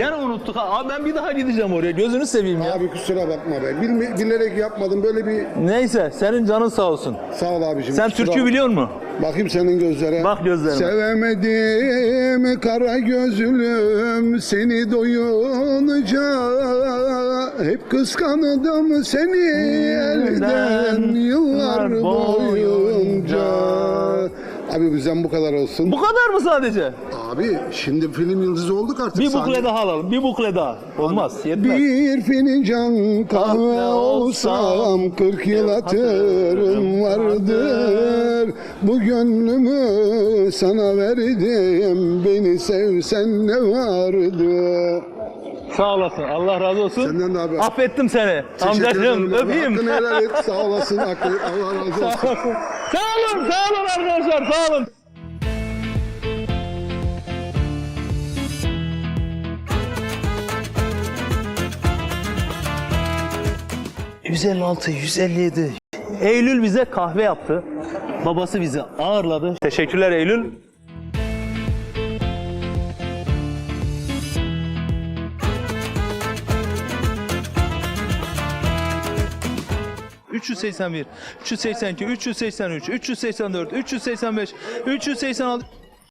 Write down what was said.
Yani unuttuk ha. Abi ben bir daha gideceğim oraya. Gözünü seveyim ya. Abi kusura bakma be. Bilme, bilerek yapmadım. Böyle bir Neyse senin canın sağ olsun. sağ ol abicim. Sen kusura türkü bak- biliyor musun? Bakayım senin gözlere. Bak gözlerime. Sevemedim kara gözlüm seni doyunca Hep kıskandım seni elden yıllar boyunca Abi bizden bu kadar olsun. Bu kadar mı sadece? Abi şimdi film yıldızı olduk artık. Bir bukle daha alalım. Bir bukle daha. Olmaz. Yetmez. Bir fincan kahve olsam 40 yıl hatırım vardır Bu gönlümü sana verdim Beni sevsen ne vardı Sağ olasın. Allah razı olsun. Senden de abi. Affettim seni. Teşekkür Amcacığım ederim abi. öpeyim. Hakkını helal et sağ olasın hakkı- Allah razı olsun. Sağ olun. Sağ olun arkadaşlar. Sağ olun. ...156, 157... Eylül bize kahve yaptı. Babası bizi ağırladı. Teşekkürler Eylül. ...381, 382, 383, 384, 385, 386...